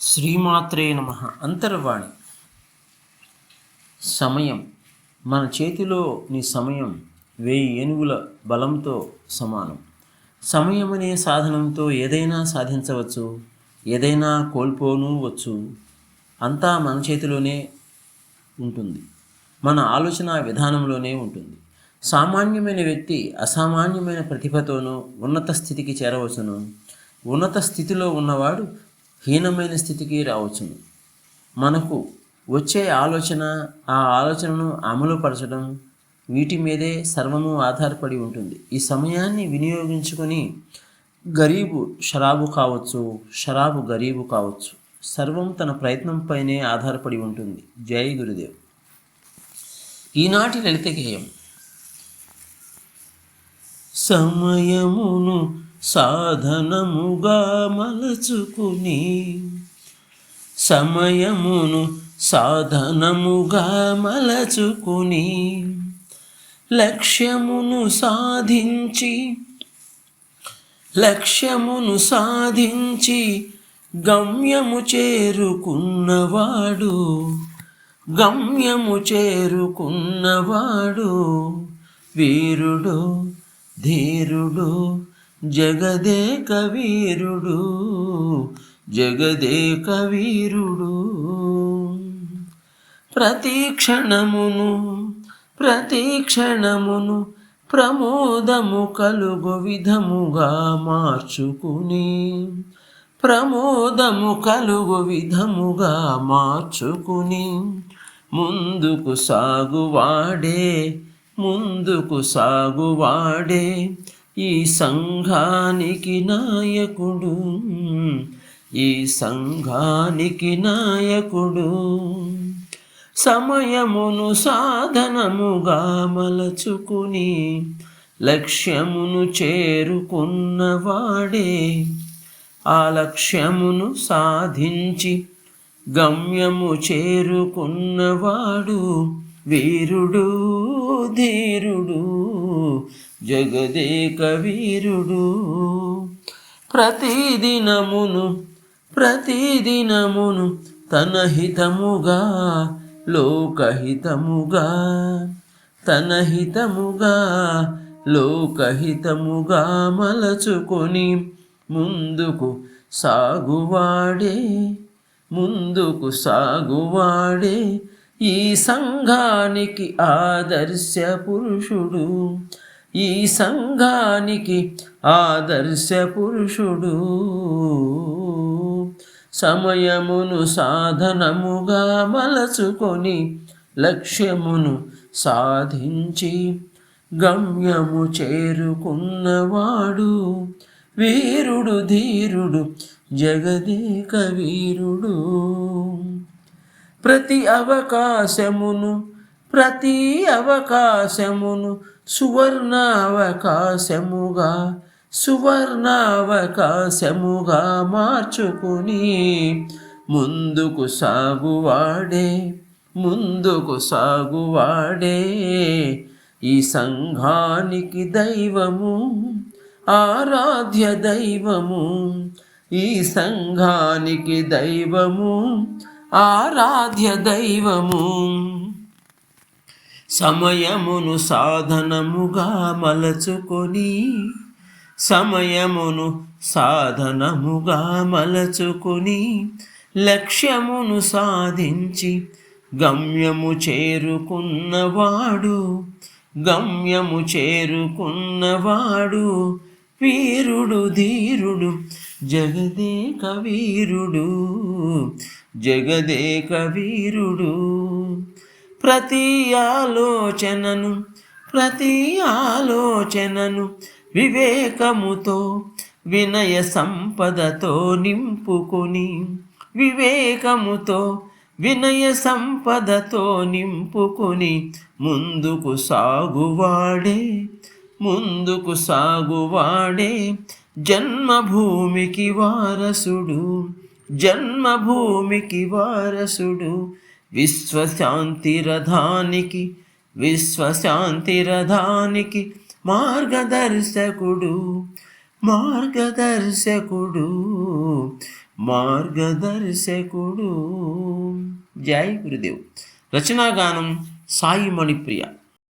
శ్రీమాత్రే నమ. అంతర్వాణి. సమయం. మన చేతిలో నీ సమయం వెయ్యి ఏనుగుల బలంతో సమానం. సమయం అనే సాధనంతో ఏదైనా సాధించవచ్చు ఏదైనా కోల్పోను వచ్చు అంతా మన చేతిలోనే ఉంటుంది. మన ఆలోచన విధానంలోనే ఉంటుంది. సామాన్యమైన వ్యక్తి అసామాన్యమైన ప్రతిభతోనూ ఉన్నత స్థితికి చేరవచ్చును. ఉన్నత స్థితిలో ఉన్నవాడు హీనమైన స్థితికి రావచ్చును. మనకు వచ్చే ఆలోచన ఆ ఆలోచనను అమలుపరచడం వీటి మీదే సర్వము ఆధారపడి ఉంటుంది. ఈ సమయాన్ని వినియోగించుకొని గరీబు షరాబు కావచ్చు షరాబు గరీబు కావచ్చు సర్వం తన ప్రయత్నంపైనే ఆధారపడి ఉంటుంది. జై గురుదేవ్. ఈనాటి లలిత గేయం. సమయమును సాధనముగా మలచుకుని సమయమును సాధనముగా మలచుకుని లక్ష్యమును సాధించి లక్ష్యమును సాధించి గమ్యము చేరుకున్నవాడు గమ్యము చేరుకున్నవాడు వీరుడు ధీరుడు జగదే కవీరుడు జగదే కవీరుడు ప్రతి క్షణమును ప్రతి క్షణమును ప్రమోదము కలుగు విధముగా మార్చుకుని ప్రమోదము కలుగు విధముగా మార్చుకుని ముందుకు సాగువాడే ముందుకు సాగువాడే ఈ సంఘానికి నాయకుడు ఈ సంఘానికి నాయకుడు. సమయమును సాధనముగా మలచుకుని లక్ష్యమును చేరుకున్నవాడే ఆ లక్ష్యమును సాధించి గమ్యము చేరుకున్నవాడు వీరుడు ధీరుడు. జగదేక వీరుడు ప్రతిదినమును ప్రతిదినమును తన హితముగా లోకహితముగా తన హితముగా లోకహితముగా మలచుకొని ముందుకు సాగువాడే ముందుకు సాగువాడే ఈ సంఘానికి ఆదర్శ పురుషుడు. ఈ సంఘానికి ఆదర్శ పురుషుడు. సమయమును సాధనముగా మలచుకొని లక్ష్యమును సాధించి గమ్యము చేరుకున్నవాడు వీరుడు ధీరుడు జగదేక వీరుడు. ప్రతి అవకాశమును ప్రతి అవకాశమును సువర్ణావకాశముగా సువర్ణావకాశముగా మార్చుకుని ముందుకు సాగువాడే ముందుకు సాగువాడే. ఈ సంఘానికి దైవము ఆరాధ్య దైవము ఈ సంఘానికి దైవము ఆరాధ్య దైవము. సమయమును సాధనముగా మలచుకొని సమయమును సాధనముగా మలచుకొని లక్ష్యమును సాధించి గమ్యము చేరుకున్నవాడు గమ్యము చేరుకున్నవాడు వీరుడు ధీరుడు జగదేక వీరుడు జగదేక వీరుడు. ప్రతి ఆలోచనను ప్రతి ఆలోచనను వివేకముతో వినయ సంపదతో నింపుకొని వివేకముతో వినయ సంపదతో నింపుకొని ముందుకు సాగువాడే ముందుకు సాగువాడే జన్మభూమికి వారసుడు జన్మభూమికి వారసుడు విశ్వశాంతి రథానికి విశ్వశాంతి రథానికి మార్గదర్శకుడు మార్గదర్శకుడు మార్గదర్శకుడు. జై గురుదేవ్. రచనాగానం సాయి మణిప్రియ